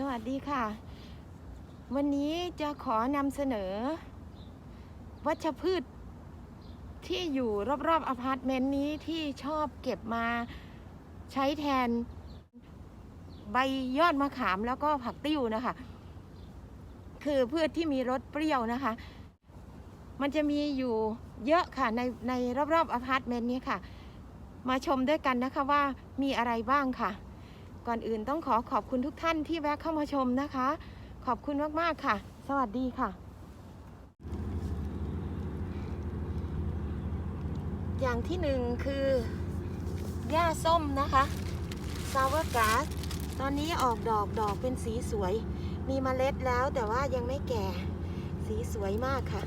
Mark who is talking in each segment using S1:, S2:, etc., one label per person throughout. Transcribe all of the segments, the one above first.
S1: สวัสดีค่ะ วันนี้จะขอนำเสนอ วัชพืช ที่อยู่รอบๆอพาร์ตเมนต์นี้ที่ชอบเก็บมาใช้แทน ใบยอดมะขามแล้วก็ผักติ้วนะคะ คือพืชที่มีรสเปรี้ยวนะคะ มันจะมีอยู่เยอะค่ะในในรอบๆอพาร์ตเมนต์นี้ค่ะ มาชมด้วยกันนะคะว่ามีอะไรบ้างค่ะ ก่อนอื่นต้องขอขอบคุณทุกท่านที่แวะเข้ามาชมนะคะ ขอบคุณมาก ๆ ค่ะ สวัสดีค่ะ อย่างที่หนึ่งคือหญ้าส้มนะคะซาวร์กาสตอนนี้ออกดอกดอกเป็นสีสวย มีเมล็ดแล้วแต่ว่ายังไม่แก่ สีสวยมากค่ะ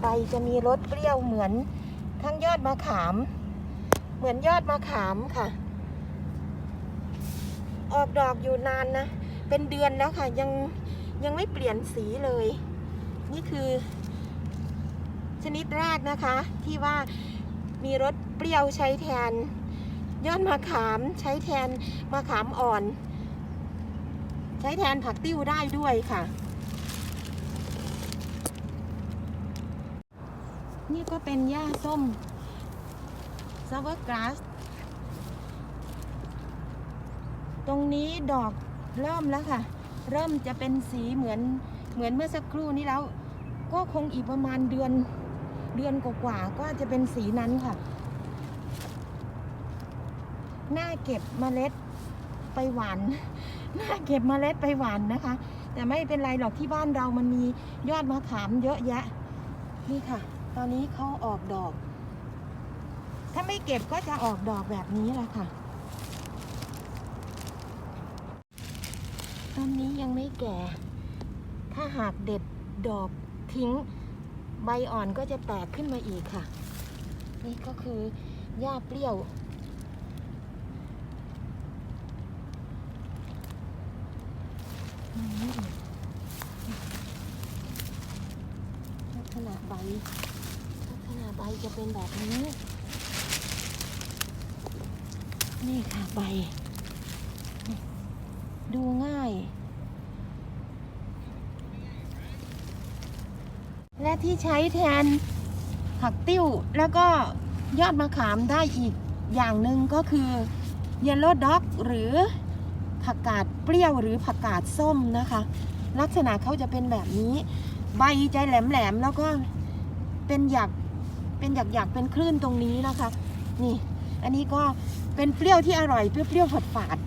S1: ใบจะมีรสเปรี้ยวเหมือนทั้งยอดมะขาม เหมือนยอดมะขามค่ะ ออกดอกอยู่นานนะ เป็นเดือนแล้วค่ะ ยังยังไม่เปลี่ยนสีเลย นี่คือ ชนิดแรกนะคะ ที่ว่ามีรสเปรี้ยวใช้แทนยอดมะขามใช้แทนมะขามอ่อน ใช้แทนผักติ้วได้ด้วยค่ะ นี่ก็เป็นหญ้าส้มซาวกราส ตรงนี้ดอกเริ่มแล้วค่ะ เริ่มจะเป็นสีเหมือนเหมือนเมื่อสักครู่นี้แล้ว ก็คงอีกประมาณเดือนเดือนกว่าๆก็จะเป็นสีนั้นค่ะน่าเก็บเมล็ดไปหวานน่าเก็บเมล็ดไปหวานนะคะ แต่ไม่เป็นไรหรอกที่บ้านเรามันมียอดมะขามเยอะแยะ นี่ค่ะ ตอนนี้เขาออกดอก ถ้าไม่เก็บก็จะออกดอกแบบนี้แหละค่ะ ต้นนี้ยังไม่แก่ ถ้าหากเด็ดดอกทิ้ง ใบอ่อนก็จะแตกขึ้นมาอีกค่ะ นี่ก็คือหญ้าเปรี้ยว ลักษณะใบ ลักษณะใบจะเป็นแบบนี้ นี่ค่ะใบ ดูง่าย และที่ใช้แทนผักติ้ว แล้วก็ยอดมะขามได้อีกอย่างหนึ่งก็คือเยลโล่ด็อกหรือผักกาดเปรี้ยวหรือผักกาดส้มนะคะ ลักษณะเขาจะเป็นแบบนี้ ใบจะแหลมๆแล้วก็เป็นหยักเป็นหยักๆเป็นคลื่นตรงนี้นะคะ นี่ อันนี้ก็เป็นเปรี้ยวที่อร่อยเปรี้ยวๆฝาด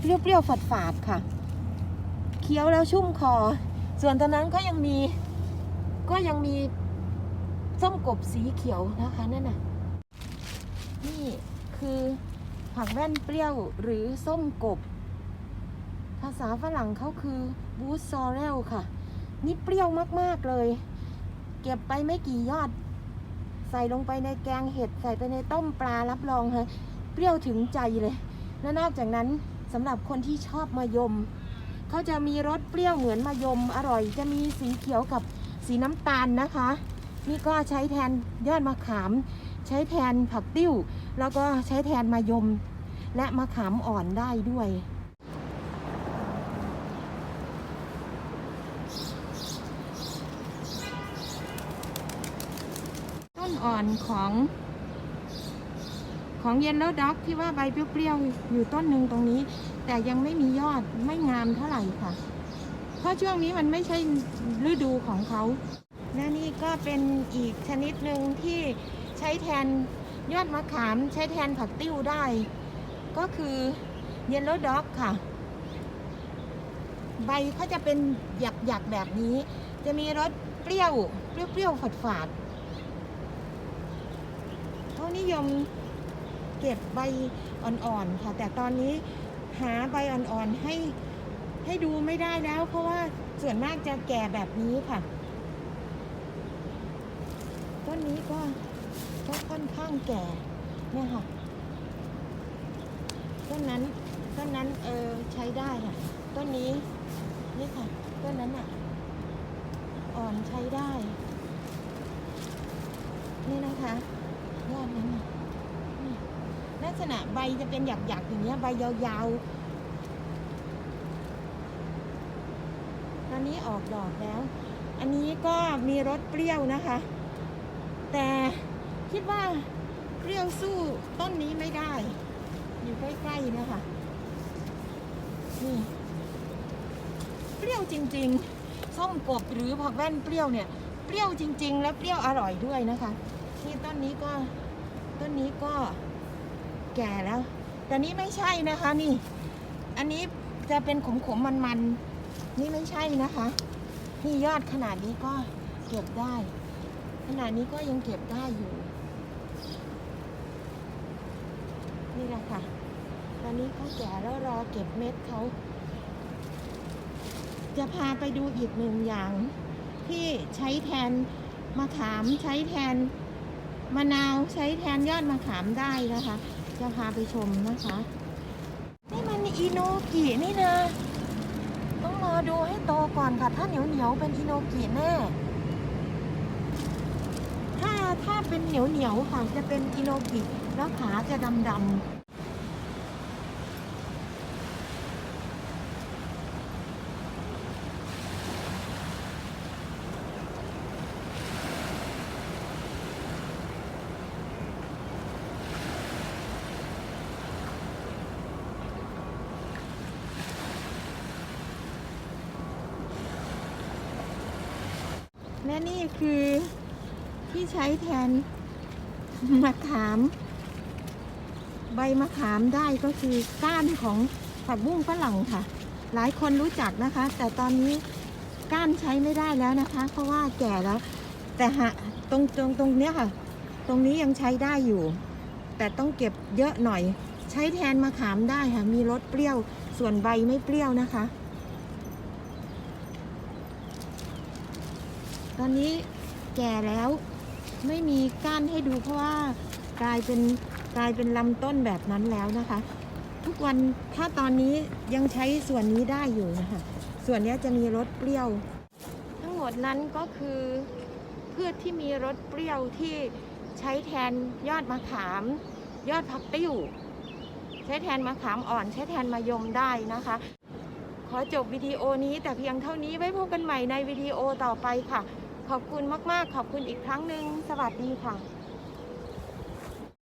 S1: เปรี้ยวๆฝาดๆค่ะ เคี้ยวแล้วชุ่มคอ ส่วนตอนนั้นก็ยังมี ก็ยังมีส้มกบสีเขียวนะคะนั่นน่ะ นี่คือผักแว่นเปรี้ยวหรือส้มกบ ภาษาฝรั่งเขาคือบูสซอเรลค่ะ นี่เปรี้ยวมากๆเลย เก็บไปไม่กี่ยอด ใส่ลงไปในแกงเห็ด ใส่ไปในต้มปลารับรองค่ะเปรี้ยวถึงใจเลย และนอกจากนั้น สำหรับคนที่ชอบมะยม เขาจะมีรสเปรี้ยวเหมือนมะยมอร่อย จะมีสีเขียวกับสีน้ำตาลนะคะ นี่ก็ใช้แทนยอดมะขาม ใช้แทนผักติ้ว แล้วก็ใช้แทนมะยม และมะขามอ่อนได้ด้วยต้นอ่อนของของเยนแล้วด็อกที่ว่าใบเปรี้ยวๆอยู่ต้นหนึ่งตรงนี้ แต่ยังไม่มียอดไม่งามเท่าไหร่ค่ะ เพราะช่วงนี้มันไม่ใช่ฤดูของเขาและนี่ก็เป็นอีกชนิดหนึ่งที่ใช้แทนยอดมะขามใช้แทนผักติ้วได้ ก็คือเยลโล่ด็อกค่ะ ใบเขาจะเป็นหยักๆแบบนี้ จะมีรสเปรี้ยวเปรี้ยวๆฝาดๆเขานิยมเก็บใบอ่อนๆค่ะ แต่ตอนนี้ หาใบอ่อนๆให้ให้ดูไม่ได้แล้ว เพราะว่าส่วนมากจะแก่แบบนี้ค่ะ ต้นนี้ก็ก็ค่อนข้างแก่เนี่ยค่ะต้นนั้นต้นนั้นเออใช้ได้ค่ะต้นนี้นี่ค่ะต้นนั้นอะอ่อนใช้ได้ นี่นะคะยอดนั้นน่ะนี่ลัก ษณะใบจะเป็นหยักๆอย่างเงี้ยใบยาวๆตอนนี้ออกดอกแล้ว อันนี้ก็มีรสเปรี้ยวนะคะ แต่คิดว่าเปรี้ยวสู้ต้นนี้ไม่ได้ อยู่ใกล้ๆนะคะนี่เปรี้ยวจริงๆ ส้มกบหรือผักแว่นเปรี้ยวเนี่ย เปรี้ยวจริง ๆ และเปรี้ยวอร่อยด้วยนะคะ นี่ต้นนี้ก็ต้นนี้ก็ แก่แล้ว แต่นี่ไม่ใช่นะคะนี่ อันนี้จะเป็นขมๆมันๆนี่ไม่ใช่นะคะนี่ยอดขนาดนี้ก็เก็บได้ ขนาดนี้ก็ยังเก็บได้อยู่ นี่แหละค่ะ ตอนนี้เขาแก่แล้วรอเก็บเม็ดเขา จะพาไปดูอีกหนึ่งอย่างที่ใช้แทนมะขามใช้แทนมะนาวใช้แทนยอดมะขามได้นะคะ จะพาไปชมนะคะ นี่มันอิโนกินี่นะ ต้องรอดูให้โตก่อนค่ะ ถ้าเหนียวเหนียวเป็นอิโนกิแน่ ถ้าถ้าเป็นเหนียวเหนียวค่ะจะเป็นอิโนกิแล้วขาจะดำดำ และนี่คือที่ใช้แทนมะขาม ใบมะขามได้ก็คือก้านของผักบุ้งฝรั่งค่ะ หลายคนรู้จักนะคะ แต่ตอนนี้ก้านใช้ไม่ได้แล้วนะคะ เพราะว่าแก่แล้ว แต่หะตรงตรงตรงเนี้ยค่ะ ตรงนี้ยังใช้ได้อยู่ แต่ต้องเก็บเยอะหน่อย ใช้แทนมะขามได้ค่ะ มีรสเปรี้ยว ส่วนใบไม่เปรี้ยวนะคะ ตอนนี้แก่แล้วไม่มีก้านให้ดูเพราะว่ากลายเป็นกลายเป็นลำต้นแบบนั้นแล้วนะคะ ทุกวันถ้าตอนนี้ยังใช้ส่วนนี้ได้อยู่นะคะส่วนนี้จะมีรสเปรี้ยว ทั้งหมดนั้นก็คือพืชที่มีรสเปรี้ยวที่ใช้แทนยอดมะขาม ยอดผักติ้วใช้แทนมะขามอ่อน ใช้แทนมะยมได้นะคะ ขอจบวิดีโอนี้แต่เพียงเท่านี้ไว้พบกันใหม่ในวิดีโอต่อไปค่ะ ขอบคุณมาก ๆ ขอบคุณอีกครั้งหนึ่งสวัสดีค่ะ